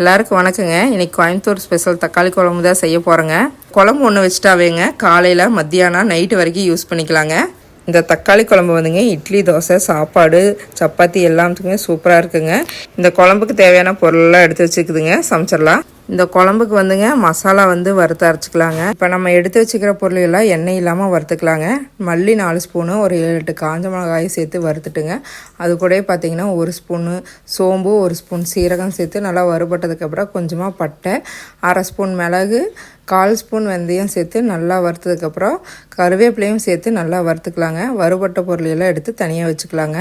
எல்லாருக்கும் வணக்கங்க. இன்றைக்கி கோயம்புத்தூர் ஸ்பெஷல் தக்காளி குழம்பு தான் செய்ய போகிறேங்க குழம்பு ஒன்று வச்சுட்டாவேங்க. காலையில் மத்தியானம் நைட்டு வரைக்கும் யூஸ் பண்ணிக்கலாங்க. இந்த தக்காளி குழம்பு வந்துங்க. இட்லி தோசை சாப்பாடு சப்பாத்தி எல்லாத்துக்குமே சூப்பராக இருக்குங்க. இந்த குழம்புக்கு தேவையான பொருளெல்லாம் எடுத்து வச்சுக்குதுங்க சமைச்சிடலாம். இந்த குழம்புக்கு வந்துங்க மசாலா வந்து வறுத்து அரைச்சிக்கலாங்க. இப்போ நம்ம எடுத்து வச்சுக்கிற பொருள் எல்லாம் எண்ணெய் இல்லாமல் வறுத்துக்கலாங்க. மல்லி நாலு ஸ்பூனு ஒரு ஏழு எட்டு காஞ்ச மிளகாயை சேர்த்து வறுத்துட்டுங்க. அது கூடயே பார்த்தீங்கன்னா ஒரு ஸ்பூனு சோம்பு ஒரு ஸ்பூன் சீரகம் சேர்த்து நல்லா வறுபட்டதுக்கப்புறம் கொஞ்சமாக பட்டை அரை ஸ்பூன் மிளகு கால் ஸ்பூன் வெந்தயம் சேர்த்து நல்லா வறுத்ததுக்கப்புறம் கருவேப்பிலையும் சேர்த்து நல்லா வறுத்துக்கலாங்க. வறுபட்ட பொருள் எல்லாம் எடுத்து தனியாக வச்சுக்கலாங்க.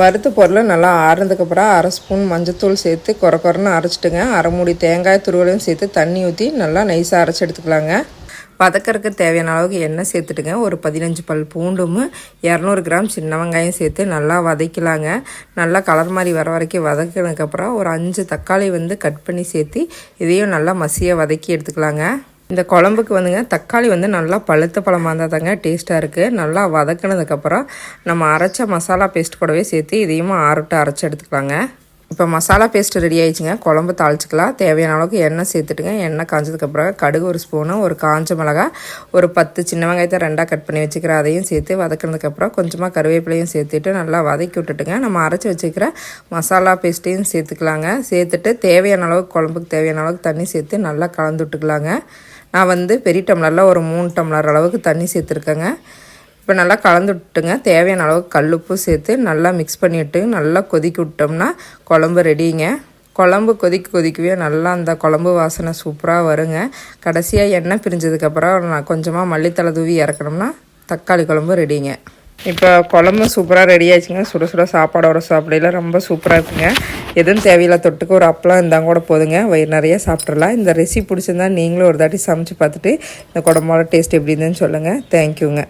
வறுத்த பொருளை நல்லா ஆறுனதுக்கப்புறம் அரை ஸ்பூன் மஞ்சத்தூள் சேர்த்து குறை குறைன்னு அரைச்சிட்டுங்க. அரை மூடி தேங்காய் துருவலையும் சேர்த்து தண்ணி ஊற்றி நல்லா நைஸாக அரைச்சி எடுத்துக்கலாங்க. வதக்கறக்கு தேவையான அளவுக்கு எண்ணெய் சேர்த்துட்டுங்க. ஒரு பதினஞ்சு பல் பூண்டும் இரநூறு கிராம் சின்ன வெங்காயம் சேர்த்து நல்லா வதக்கலாங்க. நல்லா கலர் மாதிரி வர வரைக்கும் வதக்கினதுக்கப்புறம் ஒரு அஞ்சு தக்காளி வந்து கட் பண்ணி சேர்த்து இதையும் நல்லா மசியாக வதக்கி எடுத்துக்கலாங்க. இந்த குழம்புக்கு வந்துங்க தக்காளி வந்து நல்லா பழுத்த பழமாக இருந்தால் தாங்க டேஸ்ட்டாக இருக்குது நல்லா வதக்கினதுக்கப்புறம் நம்ம அரைச்ச மசாலா பேஸ்ட் கூடவே சேர்த்து இதையும் ஆறுட்டு அரைச்சி எடுத்துக்கலாங்க. இப்போ மசாலா பேஸ்ட் ரெடி ஆயிடுச்சுங்க. குழம்பு தாளிச்சிக்கலாம். தேவையான அளவுக்கு எண்ணெய் சேர்த்துட்டுங்க. எண்ணெய் காஞ்சதுக்கப்புறம் கடுகு ஒரு ஸ்பூனு ஒரு காஞ்ச மிளகா ஒரு பத்து சின்ன வெங்காயத்தை ரெண்டாக கட் பண்ணி வச்சுக்கிற அதையும் சேர்த்து வதக்கினதுக்கப்புறம் கொஞ்சமாக கருவேப்பிலையும் சேர்த்துட்டு நல்லா வதக்கி விட்டுட்டுங்க. நம்ம அரைச்சி வச்சுக்கிற மசாலா பேஸ்ட்டையும் சேர்த்துக்கலாங்க. சேர்த்துட்டு தேவையான அளவுக்கு குழம்புக்கு தேவையான அளவுக்கு தண்ணி சேர்த்து நல்லா கலந்து விட்டுக்கலாங்க. நான் வந்து பெரிய டம்ளரில் ஒரு மூணு டம்ளர் அளவுக்கு தண்ணி சேர்த்துருக்கேங்க. இப்போ நல்லா கலந்து விட்டுங்க தேவையான அளவுக்கு கல்லுப்பு சேர்த்து நல்லா மிக்ஸ் பண்ணிவிட்டு நல்லா கொதிக்க விட்டோம்னா குழம்பு ரெடிங்க குழம்பு கொதிக்க கொதிக்கவே நல்லா அந்த குழம்பு வாசனை சூப்பராக வருங்க. கடைசியாக எண்ணெய் பிரிஞ்சதுக்கப்புறம் நான் கொஞ்சமாக மல்லித்தலை தூவி இறக்கணும்னா தக்காளி குழம்பு ரெடிங்க இப்போ குழம்பு சூப்பராக ரெடி ஆச்சுங்க சுட சுட சாப்பாடோட சாப்பிடையில ரொம்ப சூப்பராக இருக்குங்க. எதுவும் தேவையில்லை தொட்டுக்கு ஒரு அப்பளம் இருந்தால் கூட போதுங்க. வயிறு நிறைய சாப்பிட்றலாம் இந்த ரெசிபி பிடிச்சிருந்தா நீங்களும் ஒரு தாட்டி சமைச்சு பார்த்துட்டு இந்த குடம்போட டேஸ்ட் எப்படி இருந்துன்னு சொல்லுங்கள் தேங்க்யூங்க